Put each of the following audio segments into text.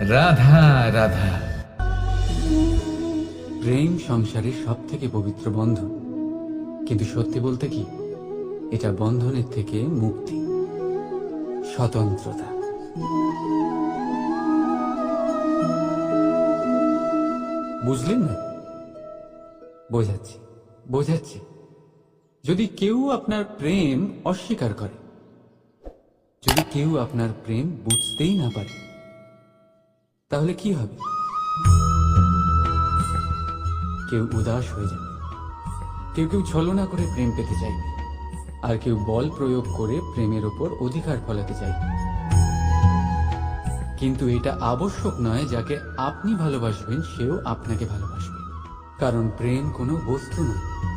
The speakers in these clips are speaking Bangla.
রাধা রাধা। প্রেম সংসারের সব থেকে পবিত্র বন্ধন। কিন্তু সত্যি বলতে কি, এটা বন্ধনের থেকে মুক্তি, স্বতন্ত্রতা। বুঝলেন না? বোঝাচ্ছি বোঝাচ্ছি। যদি কেউ আপনার প্রেম অস্বীকার করে, যদি কেউ আপনার প্রেম বুঝতেই না পারে তাহলে কি হবে? কেউ উদাস হয়ে যাবে। কেউ কেউ ছলনা করে প্রেম পেতে চাইবে। আর কেউ বল প্রয়োগ করে প্রেমের ওপর অধিকার ফলাতে চাইবে। কিন্তু এটা আবশ্যক নয় যাকে আপনি ভালোবাসবেন, সেও আপনাকে ভালোবাসবে। কারণ প্রেম কোনো বস্তু নয়।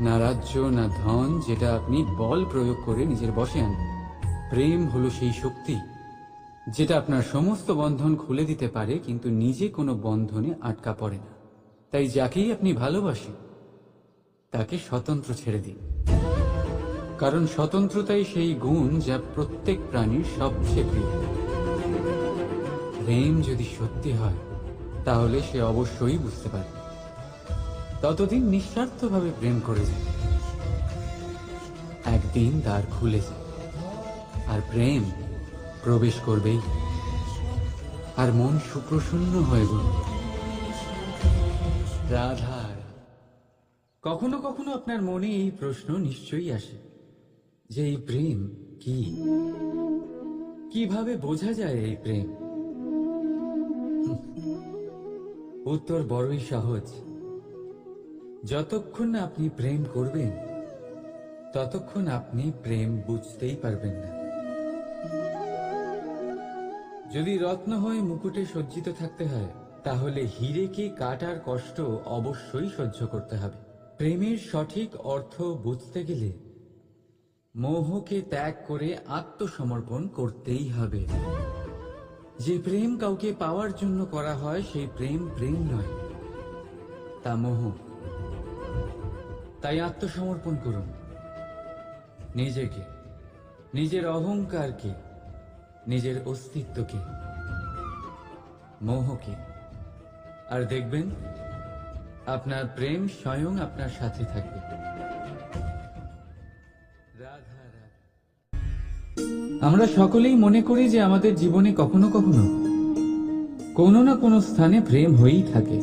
না রাজ্য, না ধন, যেটা আপনি বল প্রয়োগ করে নিজের বসে আনবেন। প্রেম হলো সেই শক্তি যেটা আপনার সমস্ত বন্ধন খুলে দিতে পারে, কিন্তু নিজে কোনো বন্ধনে আটকা পড়ে না। তাই যাকেই আপনি ভালোবাসেন, তাকে স্বতন্ত্র ছেড়ে দিন। কারণ স্বতন্ত্রতাই সেই গুণ যা প্রত্যেক প্রাণীর সবচেয়ে প্রিয়। প্রেম যদি সত্যি হয়, তাহলে সে অবশ্যই বুঝতে পারবে। ততদিন নিঃস্বার্থভাবে প্রেম করে যায় একদিন দ্বার খুলে যায় আর প্রেম প্রবেশ করবেই আর মন সুপ্রসন্ন হয়ে উঠবে রাধা কখনো কখনো আপনার মনে এই প্রশ্ন নিশ্চয়ই আসে যে এই প্রেম কি? কীভাবে বোঝা যায় এই প্রেম? উত্তর বড়ই সহজ। যতক্ষণ না আপনি প্রেম করবেন, ততক্ষণ আপনি প্রেম বুঝতেই পারবেন না। যদি রত্ন হয়ে মুকুটে সজ্জিত থাকতে হয়, তাহলে হিরেকে কাটার কষ্ট অবশ্যই সহ্য করতে হবে। প্রেমের সঠিক অর্থ বুঝতে গেলে মোহকে ত্যাগ করে আত্মসমর্পণ করতেই হবে। যে প্রেম কাউকে পাওয়ার জন্য করা হয়, সেই প্রেম প্রেম নয়, তা মোহ। তাই আত্মসমর্পণ করুন নিজেকে, নিজের অহংকারকে। নিজের অস্তিত্বকে, মোহকে। আর দেখবেন, আপনার প্রেম স্বয়ং আপনার সাথে থাকবে। আমরা সকলেই মনে করি যে আমাদের জীবনে কখনো কখনো কোনো না কোনো স্থানে প্রেম হয়েই থাকে।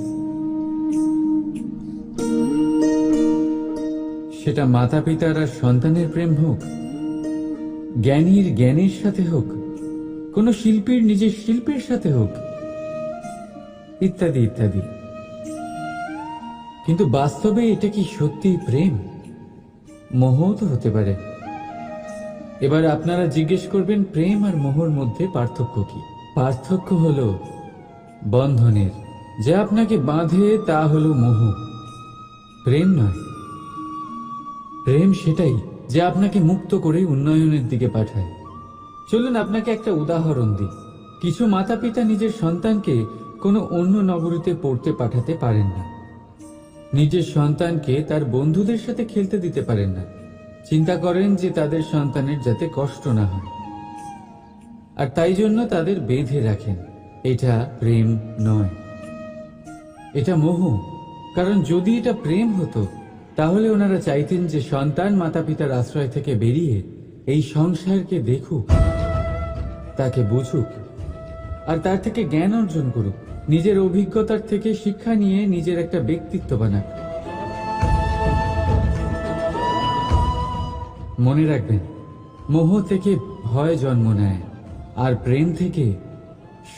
সেটা মাতা পিতার আর সন্তানের প্রেম হোক, জ্ঞানীর জ্ঞানের সাথে হোক কোন শিল্পীর নিজের শিল্পের সাথে হোক। ইত্যাদি ইত্যাদি। কিন্তু বাস্তবে এটা কি সত্যি প্রেম? মোহ তো হতে পারে। এবার আপনারা জিজ্ঞেস করবেন, প্রেম আর মোহর মধ্যে পার্থক্য কি? পার্থক্য হলো বন্ধনের। যা আপনাকে বাঁধে তা হলো মোহ। প্রেম নয়। প্রেম সেটাই যে আপনাকে মুক্ত করে উন্নয়নের দিকে পাঠায়। চলুন আপনাকে একটা উদাহরণ দিই। কিছু মাতা পিতা নিজের সন্তানকে কোনো অন্য নগরীতে পড়তে পাঠাতে পারেন না। নিজের সন্তানকে তার বন্ধুদের সাথে খেলতে দিতে পারেন না। চিন্তা করেন যে তাদের সন্তানের যাতে কষ্ট না হয়। আর তাই জন্য তাদের বেঁধে রাখেন। এটা প্রেম নয়। এটা মোহ। কারণ যদি এটা প্রেম হতো, তাহলে ওনারা চাইতেন যে সন্তান মাতা পিতার আশ্রয় থেকে বেরিয়ে এই সংসারকে দেখুক। তাকে বুঝুক, আর তার থেকে জ্ঞান অর্জন করুক, নিজের অভিজ্ঞতার থেকে শিক্ষা নিয়ে নিজের একটা ব্যক্তিত্ব বানাক। মনে রাখবেন, মোহ থেকে ভয় জন্ম নেয়, আর প্রেম থেকে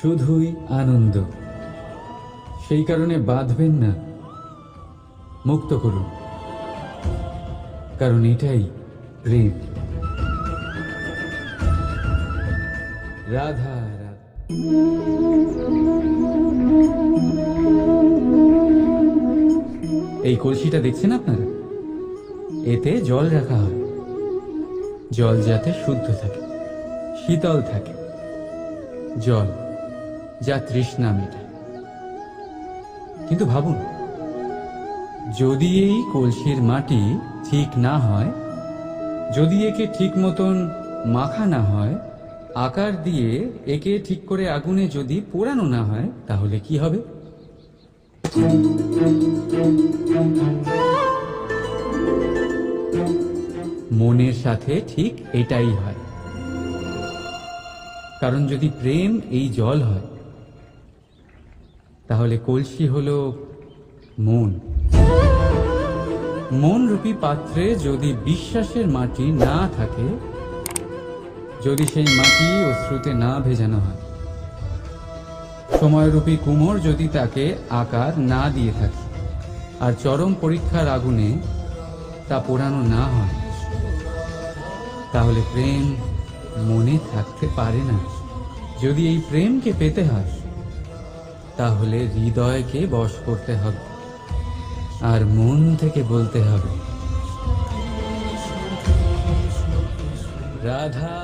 শুধুই আনন্দ। সেই কারণে বাঁধবেন না, মুক্ত করুন। কারণ এটাই প্রেম। রাধা এই কলসিটা দেখছেন আপনারা? এতে জল রাখা হয়। জল যাতে শুদ্ধ থাকে, শীতল থাকে। জল যা তৃষ্ণা মেটায়। কিন্তু ভাবুন, যদি এই কলসির মাটি ঠিক না হয়, যদি একে ঠিক মতন মাখা না হয় আকার দিয়ে একে ঠিক করে আগুনে যদি পোড়ানো না হয়, তাহলে কি হবে? মনের সাথে ঠিক এটাই হয়। কারণ যদি প্রেম এই জল হয়, তাহলে কলসি হল মন। মন রূপী পাত্রে যদি বিশ্বাসের মাটি না থাকে যদি সেই মাটি অশ্রুতে না ভেজানো হয়। সময়রূপী কুমোর যদি তাকে আকার না দিয়ে থাকে, আর চরম পরীক্ষার আগুনে তা পোড়ানো না হয়, তাহলে প্রেম মনে থাকতে পারে না। যদি এই প্রেমকে পেতে হয়, তাহলে হৃদয়কে বশ করতে হবে, আর মন থেকে বলতে হবে, রাধা